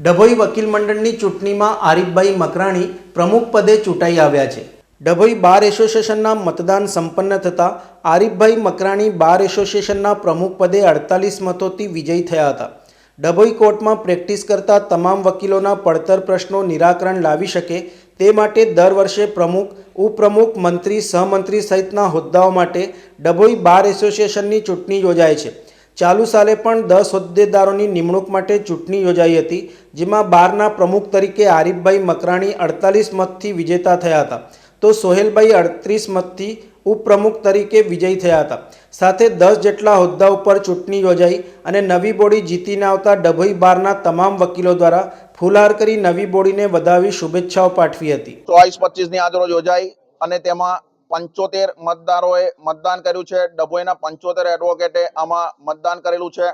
ડભોઈ વકીલ મંડળની ચૂંટણીમાં આરીફભાઈ મકરાણી પ્રમુખ પદે ચૂંટાઈ આવ્યા છે. ડભોઈ બાર એસોસિએશનના મતદાન સંપન્ન થતાં આરીફભાઈ મકરાણી બાર એસોસિએશનના પ્રમુખ પદે અડતાલીસ મતોથી વિજયી થયા હતા. ડભોઈ કોર્ટમાં પ્રેક્ટિસ કરતા તમામ વકીલોના પડતર પ્રશ્નો નિરાકરણ લાવી શકે તે માટે દર વર્ષે પ્રમુખ, ઉપપ્રમુખ, મંત્રી, સહમંત્રી સહિતના હોદ્દાઓ માટે ડભોઈ બાર એસોસિએશનની ચૂંટણી યોજાય છે. ચાલુ સાલે પણ દસ હોદ્દેદારોની નિમણૂક માટે ચૂંટણી યોજાઈ હતી, જેમાં બારના પ્રમુખ તરીકે આરીફભાઈ મકરાણી અડતાલીસ મતથી વિજેતા થયા હતા. તો સોહેલભાઈ અડત્રીસ મતથી ઉપપ્રમુખ તરીકે વિજયી થયા હતા. સાથે દસ જેટલા હોદ્દા ઉપર ચૂંટણી યોજાઈ અને નવી બોડી જીતીને આવતા ડભોઈ બારના તમામ વકીલો દ્વારા ફુલાર કરી નવી બોડીને વધાવી શુભેચ્છાઓ પાઠવી હતી. ચોવીસ પચીસની આજરોજ યોજાઈ અને તેમાં પંચોતેર મતદારોએ મતદાન કર્યું છે. ડભોઈના પંચોતેર એડવોકેટે આમાં મતદાન કરેલું છે.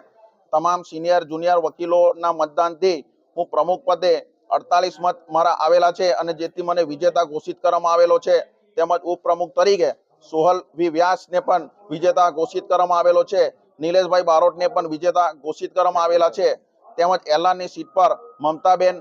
તમામ સિનિયર જુનિયર વકીલોના મતદાનથી હું પ્રમુખ પદે અડતાલીસ મત મારા આવેલા છે અને જેથી મને વિજેતા ઘોષિત કરવામાં આવેલો છે. તેમજ ઉપપ્રમુખ તરીકે સોહલ વી. વ્યાસને પણ વિજેતા ઘોષિત કરવામાં આવેલો છે. નિલેશભાઈ બારોટને પણ વિજેતા ઘોષિત કરવામાં આવેલા છે. તેમજ એલાનની સીટ પર મમતાબેન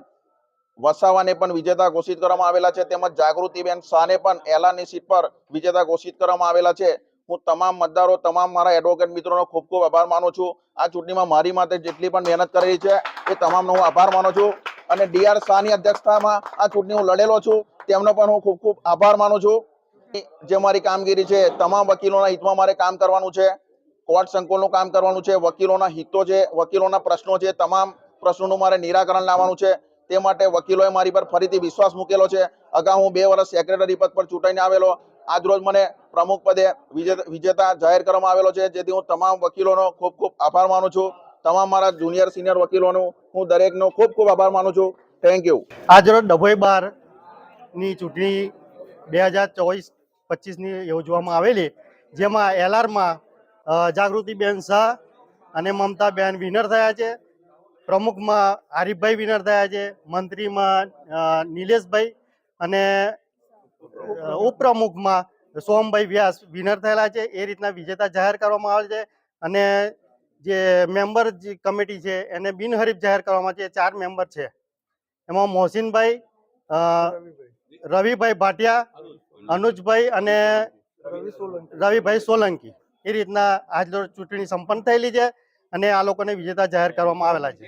વસાવાને પણ વિજેતા ઘોષિત કરવામાં આવેલા છે. તેમજ જાગૃતિબેન શાહને પણ એલાની સીટ પર વિજેતા ઘોષિત કરવામાં આવેલા છે. હું તમામ મતદારો, તમામ મારા એડવોકેટ મિત્રોનો ખૂબ ખૂબ આભાર માનું છું. આ ચૂંટણીમાં મારી માટે જેટલી પણ મહેનત કરેલી છે, એ તમામનો હું આભાર માનું છું. અને ડીઆર શાહની અધ્યક્ષતામાં આ ચૂંટણી હું લડેલો છું. તેમનો પણ હું ખૂબ ખૂબ આભાર માનું છું. જે મારી કામગીરી છે, તમામ વકીલોના હિતમાં મારે કામ કરવાનું છે. કોર્ટ સંકુલનું કામ કરવાનું છે. વકીલોના હિતો છે, વકીલોના પ્રશ્નો છે. તમામ પ્રશ્નોનું મારે નિરાકરણ લાવવાનું છે. તે માટે વકીલોએ મારી પર ફરીથી વિશ્વાસ મૂકેલો છે. અગાઉ હું બે વર્ષ સેક્રેટરી પદ પર ચૂંટાઈને આવેલો. આજરોજ મને પ્રમુખ પદે વિજે- વિજેતા જાહેર કરવામાં આવેલો છે. જેથી હું તમામ વકીલોનો ખૂબ ખૂબ આભાર માનું છું. તમામ મારા જુનિયર સિનિયર વકીલોનો હું દરેકનો ખૂબ ખૂબ આભાર માનું છું. થેન્ક યુ આજરોજ ડભોઈ બારની ચૂંટણી બે હજાર ચોવીસ, પચીસની યોજવામાં આવેલી. જેમાં એલઆરમાં જાગૃતિબેન શાહ અને મમતાબેન વિનર થયા છે. પ્રમુખમાં હરીફભાઈ વિનર થયા છે, મંત્રીમાં નિલેશભાઈ અને ઉપપ્રમુખમાં સોમભાઈ વ્યાસ વિનર થયેલા છે. એ રીતના વિજેતા જાહેર કરવામાં આવે છે અને જે મેમ્બર કમિટી છે એને બિનહરીફ જાહેર કરવામાં છે. ચાર મેમ્બર છે. એમાં મોહસિનભાઈ રવિભાઈ ભાટિયા, અનુજભાઈ અને રવિભાઈ સોલંકી. એ રીતના આજ ચૂંટણી સંપન્ન થયેલી છે અને આ લોકોને વિજેતા જાહેર કરવામાં આવેલા છે.